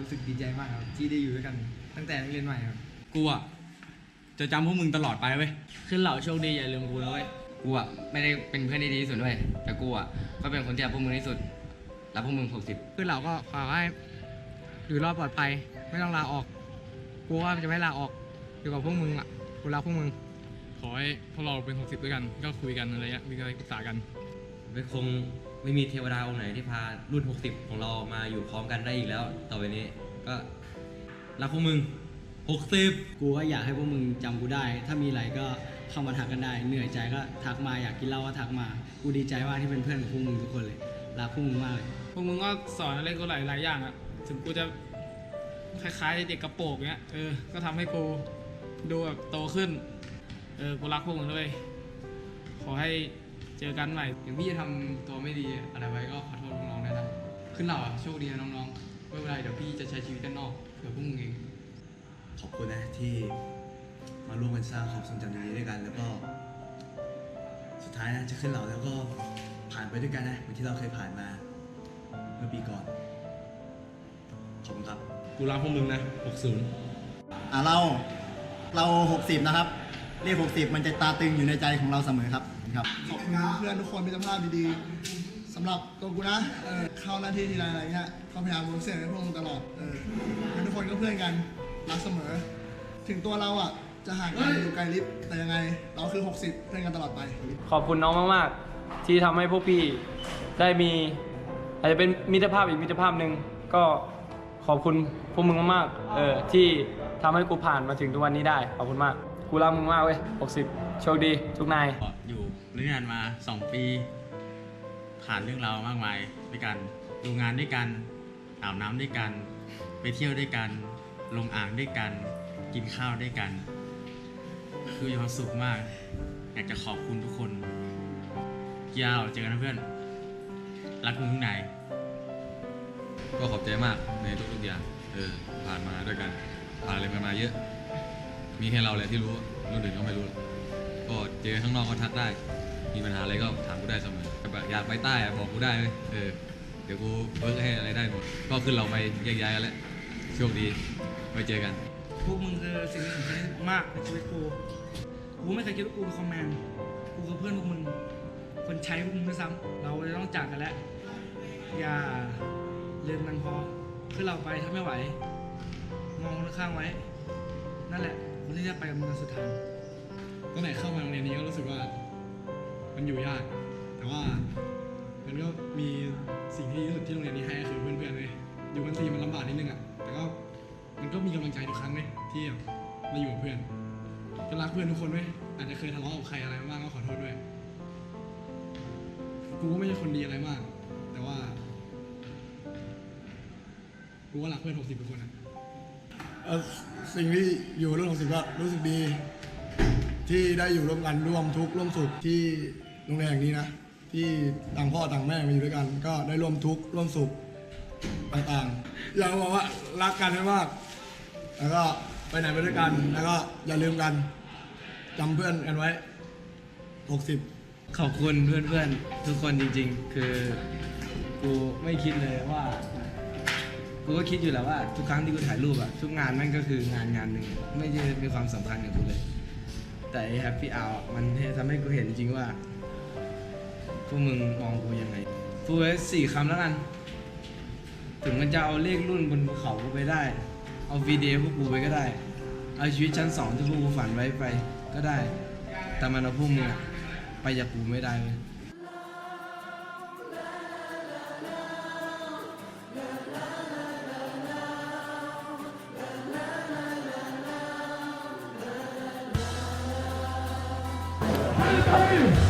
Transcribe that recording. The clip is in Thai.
รู้สึกดีใจมากครับ ที่ได้อยู่ด้วยกันตั้งแต่นักเรียนใหม่ครับ กูอะจะจำพวกมึงตลอดไปเว้ย ขึ้นเหล่าโชคดีอย่าลืมกูนะเว้ย กูอะไม่ได้เป็นเพื่อนที่ดีที่สุดด้วย แต่กูอะก็เป็นคนที่รักพวกมึงที่สุดรักพวกมึงหกสิบคือเราก็ขอให้อยู่รอดปลอดภัย ไม่ต้องลาออก กูว่าจะไม่ลาออก อยู่กับพวกมึงอะ กูรักพวกมึง ขอให้พวกเราเป็น 60 ด้วยกัน ก็คุยกันอะไรเงี้ย มีอะไรปรึกษากัน ไม่คงไม่มีเทวดาองค์ไหนที่พารุ่น 60 ของเรามาอยู่พร้อมกันได้อีกแล้ว ต่อไปนี้ก็รักพวกมึง 60 กูก็อยากให้พวกมึงจำกูได้ ถ้ามีอะไรก็เข้ามาทักกันได้ เหนื่อยใจก็ทักมาอยากกินเหล้าก็ทักมา กูดีใจมากที่เป็นเพื่อนกับพวกมึงทุกคนเลยรักพวกมึงมากเลย พวกมึงก็สอนอะไรกูหลายหลายอย่างอะถึงกูจะคล้ายๆเด็กกระโปรงเนี้ยเออก็ทำให้กูดูแบบโตขึ้น เออกูรักพวกมึงด้วยขอให้ เจอกันใหม่ถึงพี่จะทำตัวไม่ดีอะไรไว้ก็ขอโทษน้องๆด้วยนะขึ้นเราอะโชคดีนะน้องๆไม่เป็นไรเดี๋ยวพี่จะใช้ชีวิตด้านนอกเผื่อพวกมึงเองขอบคุณนะที่มาร่วมกันสร้างความทรงจำดีๆด้วยกัน แล้วก็ สุดท้ายนะจะขึ้นเหล่าแล้วก็ผ่านไปด้วยกันนะเหมือนที่เราเคยผ่านมา เมื่อปีก่อน ขอบคุณครับ กูรักพวกมึงนะ 60 อะเราเรา 60 นะครับ เลข 60 มันจะตาตึงอยู่ในใจของเราเสมอครับ ครับ ขอบคุณเพื่อนทุกคนมิตรภาพดีๆสำหรับตัวกูนะเออเข้าหน้าที่ทีไรอะไรเงี้ยก็พยายามวิร์กเสียให้พวกมึงตลอดเออเพื่อนทุกคนก็เพื่อนกันรักเสมอ ถึงตัวเราอะจะห่างกันอยู่ไกลลิฟต์แต่ยังไง เราคือ 60 เพื่อนกันตลอดไป ขอบคุณน้องมาก ๆ ที่ทำให้พวกพี่ได้มี อาจจะเป็นมิตรภาพอีกมิตรภาพหนึ่งก็ขอบคุณพวกมึงมากๆเออที่ทำให้กูผ่านมาถึงทุกวันนี้ได้ ขอบคุณมากกูรักมึงมากเว้ย60 โชคดีทุกนาย ก็อยู่ ด้วยกันมา 2 ปี ผ่านเรื่องราวมากมายด้วยกันดูงานด้วยกันอาบน้ำด้วยกัน ไปเที่ยวด้วยกัน ลงอ่างด้วยกัน กินข้าวด้วยกัน คือมีความสุขมาก อยากจะขอบคุณทุกคนยาวเจอกันนะเพื่อน รักมึงทุกนายก็ขอบใจมากในทุกๆอย่าง เออ ผ่านมาด้วยกัน ผ่านอะไรกันมาเยอะ มีแค่เราแหละที่รู้รุ่นอื่นก็ไม่รู้ ก็เจอข้างนอกก็ทักได้ มีปัญหาอะไรก็ถามกูได้เสมอแบบอยากไปใต้อะบอกกูได้เลยเออเดี๋ยวกูเวิร์กให้อะไรได้หมด ก็ขึ้นเราไปแยกย้ายกันแล้วโชคดีไว้เจอกัน พวกมึงคือสิ่งที่สำคัญที่สุดมากในชีวิตกู กูไม่เคยคิดว่ากูเป็นคอมแมนกูคือเพื่อนพวกมึง คนใช้พวกมึงด้วยซ้ำเราจะต้องจากกันแล้ว อย่าลืมกันพอคือเราไปถ้าไม่ไหว มองคนข้างๆไว้ นั่นแหละคนที่จะไปกับมึงจนสุดทางตั้งแต่เข้ามาโรงเรียนนี้ก็รู้สึกว่า มันอยู่ยาก แต่ว่ามันก็มีสิ่งที่ดีที่สุดที่โรงเรียนนี้ให้ก็คือเพื่อนๆเลยอยู่กันทีมันลำบากนิดนึงอะแต่ก็มันก็มีกำลังใจทุกครั้งเลยที่แบบเราอยู่กับเพื่อนก็รักเพื่อนทุกคนเว้ยอาจจะเคยทะเลาะกับใครอะไรมาบ้างก็ขอโทษด้วย กูก็ไม่ใช่คนดีอะไรมาก แต่ว่า กูก็รักเพื่อนหกสิบทุกคนอะเอ่อสิ่งที่อยู่ร่วมสิบก็รู้สึกดี ที่ได้อยู่ร่วมกันร่วมทุกข์ร่วมสุขที่โรงเรียนแห่งนี้นะ ที่ต่างพ่อต่างแม่มาอยู่ด้วยกัน ก็ได้ร่วมทุกข์ร่วมสุขต่างๆอยากบอกว่ารักกันให้มากแล้วก็ไปไหนไปด้วยกัน แล้วก็อย่าลืมกันจำเพื่อนกันไว้ 60 ขอบคุณเพื่อนๆ ทุกคนจริง ๆ คือกูไม่คิดเลยว่า กูก็คิดอยู่แล้วว่า ทุกครั้งที่กูถ่ายรูปอะทุกงานแม่งก็คืองานงานหนึ่งไม่ได้มีความสำคัญกับกูเลย แต่แฮปปี้อ r มันทำให้กูเห็นจริงว่า พวกมึงมองกูยังไงพูดไว้สี่คำแล้วกัน ถึงมันจะเอาเลขรุ่นบนภูเขากูไปได้ เอาวีดีโอพวกกูไปก็ได้ เอาชีวิตชั้นสองที่พวกกูฝันไว้ไปก็ได้ แต่มันเอาพวกมึงอะไปจากกูไม่ได้เลย Hey!